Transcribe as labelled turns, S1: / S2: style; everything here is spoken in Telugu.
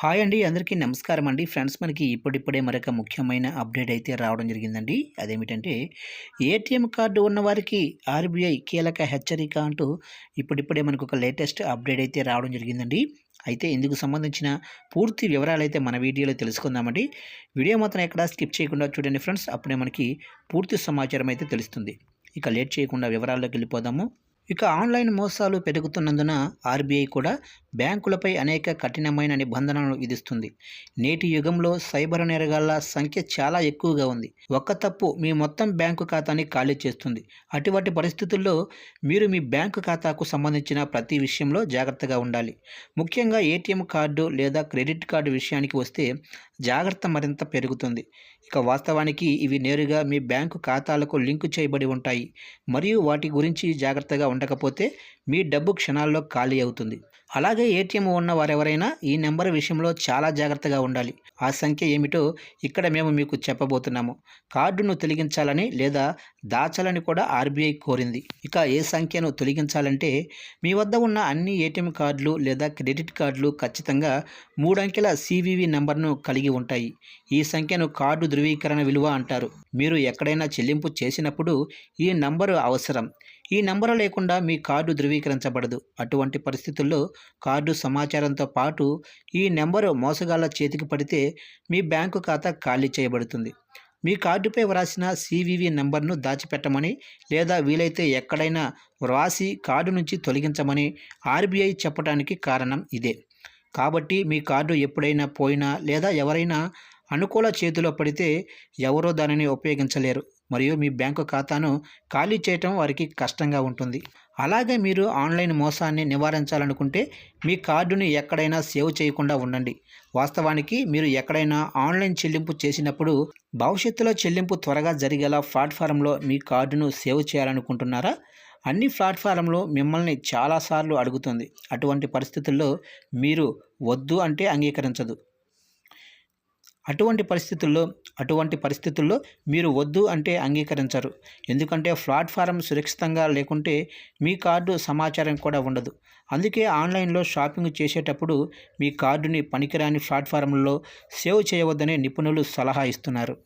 S1: హాయ్ అండి అందరికీ నమస్కారం అండి. ఫ్రెండ్స్ మనకి ఇప్పుడిప్పుడే మరొక ముఖ్యమైన అప్డేట్ అయితే రావడం జరిగిందండి. అదేమిటంటే ఏటీఎం కార్డు ఉన్నవారికి ఆర్బీఐ కీలక హెచ్చరిక అంటూ ఇప్పుడిప్పుడే మనకు ఒక లేటెస్ట్ అప్డేట్ అయితే రావడం జరిగిందండి. అయితే ఇందుకు సంబంధించిన పూర్తి వివరాలు అయితే మన వీడియోలో తెలుసుకుందామండి. వీడియో మాత్రం ఎక్కడ స్కిప్ చేయకుండా చూడండి ఫ్రెండ్స్. అప్పుడే మనకి పూర్తి సమాచారం అయితే తెలుస్తుంది. ఇక లేట్ చేయకుండా వివరాల్లోకి వెళ్ళిపోదాము. ఇక ఆన్లైన్ మోసాలు పెరుగుతున్నందున ఆర్బీఐ కూడా బ్యాంకులపై అనేక కఠినమైన నిబంధనలను విధిస్తుంది. నేటి యుగంలో సైబర్ నేరగాళ్ళ సంఖ్య చాలా ఎక్కువగా ఉంది. ఒక్క తప్పు మీ మొత్తం బ్యాంకు ఖాతాని ఖాళీ చేస్తుంది. అటువంటి పరిస్థితుల్లో మీరు మీ బ్యాంకు ఖాతాకు సంబంధించిన ప్రతి విషయంలో జాగ్రత్తగా ఉండాలి. ముఖ్యంగా ఏటీఎం కార్డు లేదా క్రెడిట్ కార్డు విషయానికి వస్తే జాగ్రత్త మరింత పెరుగుతుంది. ఇక వాస్తవానికి ఇవి నేరుగా మీ బ్యాంకు ఖాతాలకు లింకు చేయబడి ఉంటాయి. మరియు వాటి గురించి జాగ్రత్తగా ఉండకపోతే మీ డబ్బు క్షణాల్లో ఖాళీ అవుతుంది. అలాగే ఏటీఎం ఉన్న వారెవరైనా ఈ నెంబర్ విషయంలో చాలా జాగ్రత్తగా ఉండాలి. ఆ సంఖ్య ఏమిటో ఇక్కడ మేము మీకు చెప్పబోతున్నాము. కార్డును తొలగించాలని లేదా దాచాలని కూడా ఆర్బీఐ కోరింది. ఇక ఏ సంఖ్యను తొలగించాలంటే మీ వద్ద ఉన్న అన్ని ఏటీఎం కార్డులు లేదా క్రెడిట్ కార్డులు ఖచ్చితంగా మూడంకెల సివివి నెంబర్ను కలిగి ఉంటాయి. ఈ సంఖ్యను కార్డు ధృవీకరణ విలువ అంటారు. మీరు ఎక్కడైనా చెల్లింపు చేసినప్పుడు ఈ నంబరు అవసరం. ఈ నంబరు లేకుండా మీ కార్డు ధృవీకరించబడదు. అటువంటి పరిస్థితుల్లో కార్డు సమాచారంతో పాటు ఈ నెంబరు మోసగాళ్ళ చేతికి పడితే మీ బ్యాంకు ఖాతా ఖాళీ చేయబడుతుంది. మీ కార్డుపై వ్రాసిన సివివి నెంబర్ను దాచిపెట్టమని లేదా వీలైతే ఎక్కడైనా వ్రాసి కార్డు నుంచి తొలగించమని ఆర్బీఐ చెప్పడానికి కారణం ఇదే. కాబట్టి మీ కార్డు ఎప్పుడైనా పోయినా లేదా ఎవరైనా అనుకూల చేతిలో పడితే ఎవరో దానిని ఉపయోగించలేరు. మరియు మీ బ్యాంకు ఖాతాను ఖాళీ చేయటం వారికి కష్టంగా ఉంటుంది. అలాగే మీరు ఆన్లైన్ మోసాన్ని నివారించాలనుకుంటే మీ కార్డుని ఎక్కడైనా సేవ్ చేయకుండా ఉండండి. వాస్తవానికి మీరు ఎక్కడైనా ఆన్లైన్ చెల్లింపు చేసినప్పుడు భవిష్యత్తులో చెల్లింపు త్వరగా జరిగేలా ప్లాట్ఫారంలో మీ కార్డును సేవ్ చేయాలనుకుంటున్నారా? అన్ని ప్లాట్ఫారంలో మిమ్మల్ని చాలాసార్లు అడుగుతుంది. అటువంటి పరిస్థితుల్లో మీరు వద్దు అంటే అంగీకరించదు. అటువంటి పరిస్థితుల్లో అటువంటి పరిస్థితుల్లో మీరు వద్దు అంటే అంగీకరించరు. ఎందుకంటే ప్లాట్ఫారం సురక్షితంగా లేకుంటే మీ కార్డు సమాచారం కూడా ఉండదు. అందుకే ఆన్లైన్లో షాపింగ్ చేసేటప్పుడు మీ కార్డుని పనికిరాని ప్లాట్ఫారంలో సేవ్ చేయవద్దని నిపుణులు సలహా ఇస్తున్నారు.